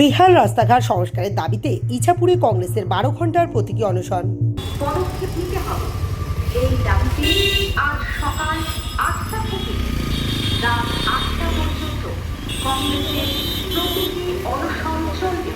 বেহাল রাস্তাঘাট সংস্কারের দাবিতে ইছাপুরে কংগ্রেসের বারো ঘণ্টার প্রতীকী অনশন। পদক্ষেপ নিতে হবে। এই দাবিতে আজ সকাল আটটা থেকে রাত আটটা পর্যন্ত কংগ্রেসের প্রতীকী অনশন চলবে।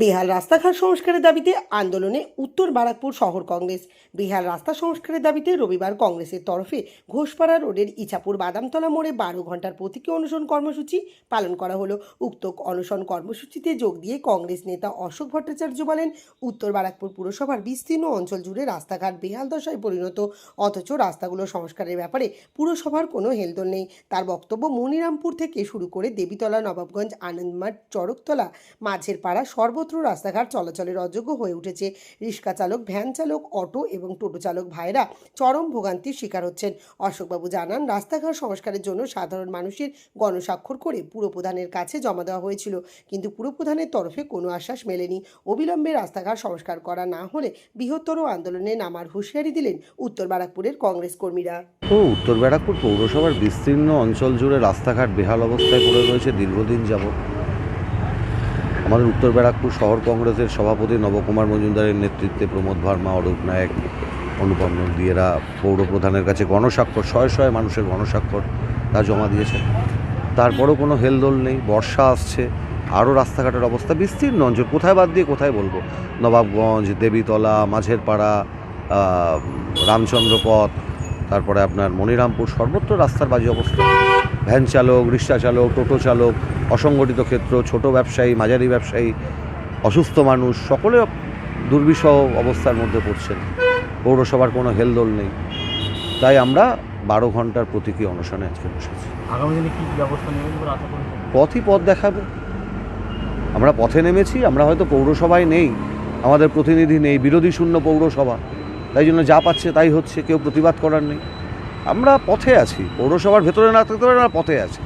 বেহাল রাস্তাঘাট সংস্কারের দাবিতে আন্দোলনে উত্তর বারাকপুর শহর কংগ্রেস। বেহাল রাস্তা সংস্কারের দাবিতে রবিবার কংগ্রেসের তরফে ঘোষপাড়া রোডের ইছাপুর বাদামতলা মোড়ে বারো ঘণ্টার প্রতীকী অনশন কর্মসূচি পালন করা হলো। উক্ত অনশন কর্মসূচিতে যোগ দিয়ে কংগ্রেস নেতা অশোক ভট্টাচার্য বলেন, উত্তর বারাকপুর পুরসভার বিস্তীর্ণ অঞ্চল জুড়ে রাস্তাঘাট বেহাল দশায় পরিণত, অথচ রাস্তাগুলো সংস্কারের ব্যাপারে পুরসভার কোনো হেলদোল নেই। তার বক্তব্য মনিরামপুর থেকে শুরু করে দেবীতলা, নবাবগঞ্জ, আনন্দমাঠ চড়কতলা মাঝের পাড়া সর্বত্র রাস্তাঘাট চলাচলের অযোগ্য হয়ে উঠেছে। রিক্সা চালক, ভ্যান চালক, অটো এবং টোটো চালক ভাইরা চরম ভোগান্তির শিকার হচ্ছেন। অশোকবাবু জানান, রাস্তাঘাট সংস্কারের জন্য সাধারণ মানুষের গণস্বাক্ষর করে পুরপ্রধানের কাছে জমা দেওয়া হয়েছিল, কিন্তু পুরপ্রধানের তরফে কোনো আশ্বাস মেলেনি। অবিলম্বে রাস্তাঘাট সংস্কার করা না হলে বৃহত্তর আন্দোলনে নামার হুঁশিয়ারি দিলেন উত্তর বারাকপুরের কংগ্রেস কর্মীরা। ও, উত্তর ব্যারাকপুর পৌরসভার বিস্তীর্ণ অঞ্চল জুড়ে রাস্তাঘাট বেহাল অবস্থায় পড়ে রয়েছে দীর্ঘদিন যাবৎ। আমাদের উত্তর ব্যারাকপুর শহর কংগ্রেসের সভাপতি নবকুমার মজুমদারের নেতৃত্বে প্রমোদ ভার্মা, অরূপ নায়ক, অনুপম নন্দী এরা পৌর প্রধানের কাছে গণস্বাক্ষর, শয়ে শয়ে মানুষের গণস্বাক্ষর তা জমা দিয়েছেন। তারপরও কোনো হেলদোল নেই, বর্ষা আসছে, আরও রাস্তাঘাটের অবস্থা বিস্তীর্ণ অঞ্চল, কোথায় বাদ দিয়ে কোথায় বলব? নবাবগঞ্জ, দেবীতলা মাঝের পাড়া রামচন্দ্রপথ, তারপরে আপনার মনিরামপুর, সর্বত্র রাস্তার বাজে অবস্থা। ভ্যান চালক, রিক্সা চালক, টোটো চালক অসংগঠিত ক্ষেত্র ছোট ব্যবসায়ী মাঝারি ব্যবসায়ী অসুস্থ মানুষ সকলে দুর্বিষহ অবস্থার মধ্যে পড়ছেন। পৌরসভার কোনো হেলদোল নেই। তাই আমরা বারো ঘণ্টার প্রতীকী অনশনে আজকে বসেছি। পথই পথ দেখাবে। আমরা পথে নেমেছি আমরা হয়তো পৌরসভায় নেই আমাদের প্রতিনিধি নেই বিরোধী শূন্য পৌরসভা। তাই জন্য যা পাচ্ছে তাই হচ্ছে কেউ প্রতিবাদ করার নেই। আমরা পথে আছি পৌরসভার ভেতরে না থাকতে পারে আমরা পথে আছি।